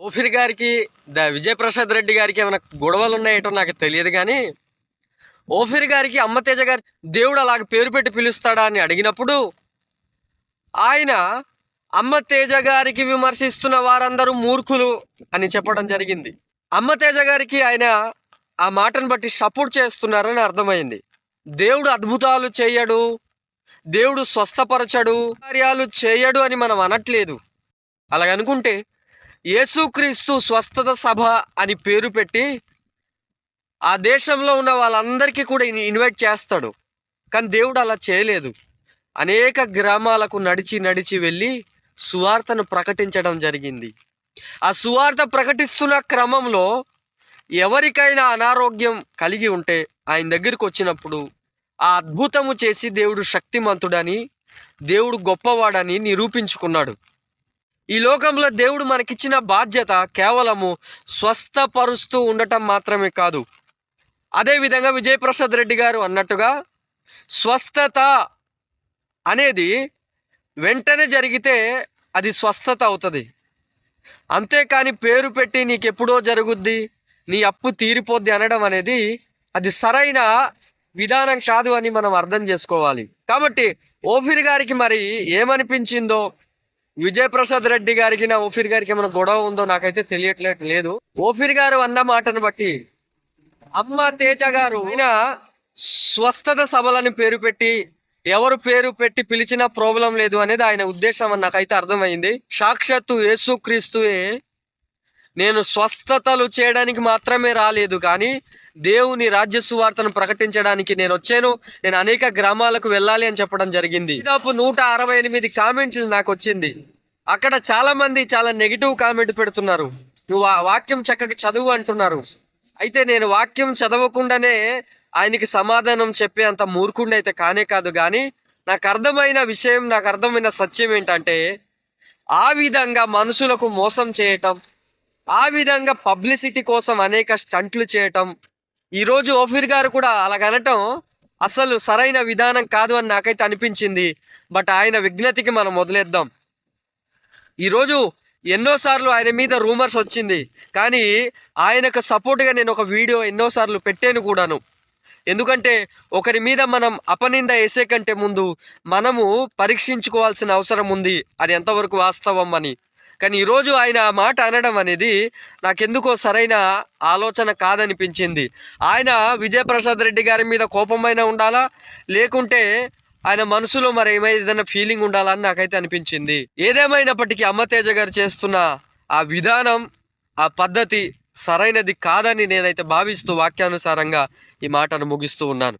Ophir గారికి the Vijay Prasad Reddy గారికి ఏమైనా గొడవలు ఉన్నాయేటో నాకు తెలియదు కానీ ఓఫిర్ గారికి అమ్మతేజ గారి దేవుడు అలాగ పేరు పెట్టి పిలుస్తాడా అని అడిగినప్పుడు ఆయన అమ్మతేజ గారికి విమర్శిస్తున్న వారందరూ మూర్ఖులు అని చెప్పడం జరిగింది. అమ్మతేజ గారికి ఆయన ఆ మాటను బట్టి సపోర్ట్ చేస్తున్నారని అర్థమైంది. దేవుడు అద్భుతాలు చేయడు దేవుడు స్వస్థపరచడు కార్యాలు చేయడు అని మనం అనట్లేదు. అలాగనుకుంటే యేసుక్రీస్తు స్వస్థత సభ అని పేరు పెట్టి ఆ దేశంలో ఉన్న వాళ్ళందరికీ కూడా ఇన్వైట్ చేస్తాడు. కానీ దేవుడు అలా చేయలేదు. అనేక గ్రామాలకు నడిచి నడిచి వెళ్ళి సువార్తను ప్రకటించడం జరిగింది. ఆ సువార్త ప్రకటిస్తున్న క్రమంలో ఎవరికైనా అనారోగ్యం కలిగి ఉంటే ఆయన దగ్గరికి వచ్చినప్పుడు ఆ అద్భుతము చేసి దేవుడు శక్తిమంతుడని దేవుడు గొప్పవాడని నిరూపించుకున్నాడు. ఈ లోకంలో దేవుడు మనకిచ్చిన బాధ్యత కేవలము స్వస్థపరుస్తూ ఉండటం మాత్రమే కాదు. అదేవిధంగా విజయప్రసాద్ రెడ్డి గారు అన్నట్టుగా స్వస్థత అనేది వెంటనే జరిగితే అది స్వస్థత అవుతుంది. అంతేకాని పేరు పెట్టి నీకు ఎప్పుడో జరుగుద్ది నీ అప్పు తీరిపోద్ది అనడం అనేది అది సరైన విధానం కాదు అని మనం అర్థం చేసుకోవాలి. కాబట్టి ఓఫిర్ గారికి మరి ఏమనిపించిందో విజయప్రసాద్ రెడ్డి గారికి నా ఓఫీర్ గారికి ఏమైనా గొడవ ఉందో నాకైతే తెలియట్లేదు లేదు. ఓఫీర్ గారు అన్న మాటను బట్టి అమ్మ తేజ గారు ఆయన స్వస్థత సభలని పేరు పెట్టి ఎవరు పేరు పెట్టి పిలిచినా ప్రాబ్లం లేదు అనేది ఆయన ఉద్దేశం అని నాకైతే అర్థమైంది. సాక్షాత్తు యేసుక్రీస్తువే నేను స్వస్థతలు చేయడానికి మాత్రమే రాలేదు కానీ దేవుని రాజ్య సువార్తను ప్రకటించడానికి నేను వచ్చాను. నేను అనేక గ్రామాలకు వెళ్ళాలి అని చెప్పడం జరిగింది. దాదాపు నూట అరవై ఎనిమిది కామెంట్లు నాకు వచ్చింది. అక్కడ చాలామంది చాలా నెగిటివ్ కామెంట్ పెడుతున్నారు. నువ్వు ఆ వాక్యం చక్కగా చదువు అంటున్నారు. అయితే నేను వాక్యం చదవకుండానే ఆయనకి సమాధానం చెప్పే అంత మూర్ఖుండి అయితే కానే కాదు కానీ నాకు అర్థమైన విషయం నాకు అర్థమైన సత్యం ఏంటంటే ఆ విధంగా మనుషులకు మోసం చేయటం ఆ విధంగా పబ్లిసిటీ కోసం అనేక స్టంట్లు చేయటం. ఈరోజు ఓఫిర్ గారు కూడా అలాగనటం అసలు సరైన విధానం కాదు అని నాకైతే అనిపించింది. బట్ ఆయన విజ్ఞతకి మనం వదిలేద్దాం. ఈరోజు ఎన్నోసార్లు ఆయన మీద రూమర్స్ వచ్చింది. కానీ ఆయనకు సపోర్ట్గా నేను ఒక వీడియో ఎన్నోసార్లు పెట్టాను కూడాను. ఎందుకంటే ఒకరి మీద మనం అపనింద వేసే కంటే ముందు మనము పరీక్షించుకోవాల్సిన అవసరం ఉంది. అది ఎంతవరకు వాస్తవం అని. కానీ ఈరోజు ఆయన ఆ మాట అనడం అనేది నాకెందుకో సరైన ఆలోచన కాదనిపించింది. ఆయన విజయప్రసాద్ రెడ్డి గారి మీద కోపమైన ఉండాలా? లేకుంటే ఆయన మనసులో మరి ఏమైనా ఏదైనా ఫీలింగ్ ఉండాలని నాకైతే అనిపించింది. ఏదేమైనప్పటికీ అమ్మతేజ గారు చేస్తున్న ఆ విధానం ఆ పద్ధతి సరైనది కాదని నేనైతే భావిస్తూ వాక్యానుసారంగా ఈ మాటను ముగిస్తూ ఉన్నాను.